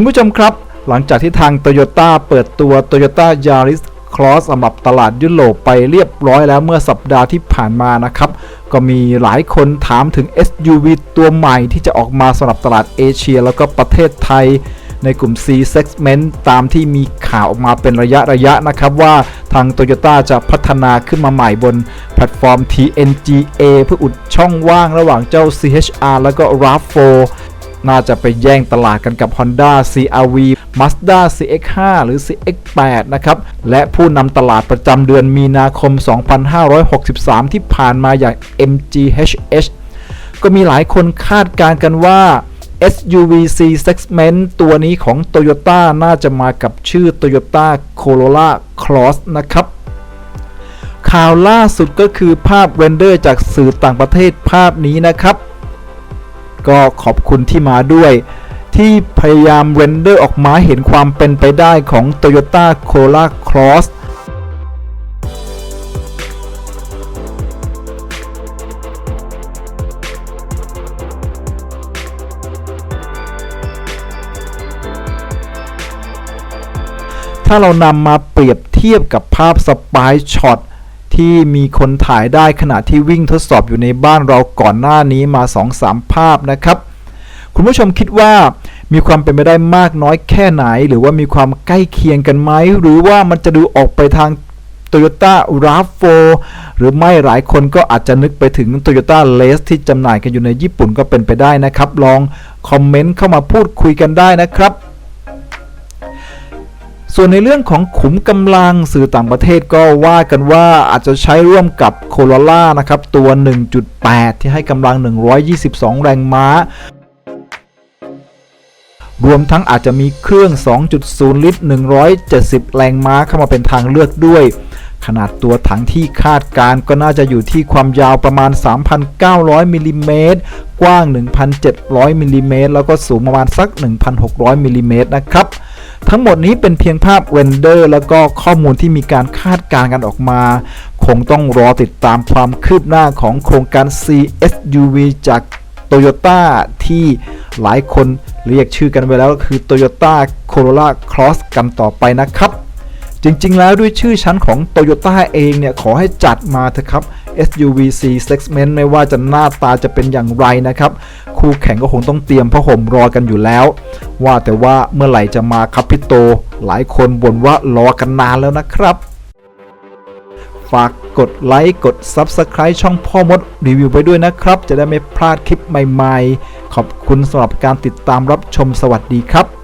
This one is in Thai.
คุณผู้ชมครับ หลังจากที่ทางโตโยต้าเปิดตัว Toyota Yaris Cross สำหรับตลาดยุโรปไปเรียบร้อยแล้วเมื่อสัปดาห์ที่ผ่านมานะครับ ก็มีหลายคนถามถึง SUV ตัวใหม่ที่จะออกมาสำหรับตลาดเอเชีย แล้วก็ประเทศไทยในกลุ่ม C segment ตามที่มีข่าวออกมาเป็นระยะระยะนะครับ ว่าทาง Toyota จะพัฒนาขึ้นมาใหม่บนแพลตฟอร์ม TNGA เพื่ออุดช่องว่างระหว่างเจ้า CHR แล้วก็ RAV4 น่าจะไปแย่งตลาดกันกับ Honda CRV Mazda CX5 หรือ CX8 นะครับ และผู้นำตลาดประจำเดือนมีนาคม 2563 ที่ผ่านมาอย่าง MGHH ก็มีหลายคนคาดการกันว่า SUV C segment ตัวนี้ของ Toyota น่าจะมากับชื่อ Toyota Corolla Cross นะครับ ข่าวล่าสุดก็คือภาพเรนเดอร์จากสื่อต่างประเทศภาพนี้นะครับ ก็ขอบคุณที่มาด้วย ที่พยายามเรนเดอร์ออกมาเห็นความเป็นไปได้ของ Toyota Corolla Cross ถ้าเรานำมาเปรียบเทียบกับภาพสปายช็อต ที่มีคนถ่ายได้ขณะที่วิ่งทดสอบอยู่ในบ้านเราก่อนหน้านี้มา 2-3 ภาพนะครับ คุณผู้ชมคิดว่ามีความเป็นไปได้มากน้อยแค่ไหน หรือว่ามีความใกล้เคียงกันไหม หรือว่ามันจะดูออกไปทาง Toyota RAV4 หรือไม่หลายคนก็อาจจะนึกไปถึง Toyota l a c e ที่จำหน่ายกันอยู่ในญี่ปุ่นก็เป็นไปได้นะครับ ลองคอมเมนต์เข้ามาพูดคุยกันได้นะครับ ส่วนในเรื่องของขุมกำลังสื่อต่างประเทศก็ว่ากันว่าอาจจะใช้ร่วมกับ Corolla นะครับตัว 1.8 ที่ให้กำลัง 122 แรงม้ารวมทั้งอาจจะมีเครื่อง 2.0 ลิตร 170 แรงม้าเข้ามาเป็นทางเลือกด้วย ขนาดตัวถังที่คาดการณ์ก็น่าจะอยู่ที่ความยาวประมาณ 3,900 มิลลิเมตร กว้าง 1,700 มิลลิเมตร แล้วก็สูงประมาณสัก 1,600 มิลลิเมตรนะครับ ทั้งหมดนี้เป็นเพียงภาพเรนเดอร์แล้วก็ข้อมูลที่มีการคาดการณ์กันออกมา คงต้องรอติดตามความคืบหน้าของโครงการ CSUV จาก Toyota ที่หลายคนเรียกชื่อกันไปแล้วก็คือ Toyota Corolla Cross กันต่อไปนะครับ จริงๆแล้วด้วยชื่อชั้นของ Toyota เองเนี่ย ขอให้จัดมาเถอะครับ SUV C segment ไม่ว่าจะหน้าตาจะเป็นอย่างไรนะครับ คู่แข่งก็คงต้องเตรียมผ้าห่มรอกันอยู่แล้ว ว่าแต่ว่าเมื่อไหร่จะมาครับพี่โต หลายคนบ่นว่ารอกันนานแล้วนะครับ ฝากกดไลค์กด Subscribe ช่องพ่อมดรีวิวไปด้วยนะครับ จะได้ไม่พลาดคลิปใหม่ๆ ขอบคุณสำหรับการติดตามรับชมสวัสดีครับ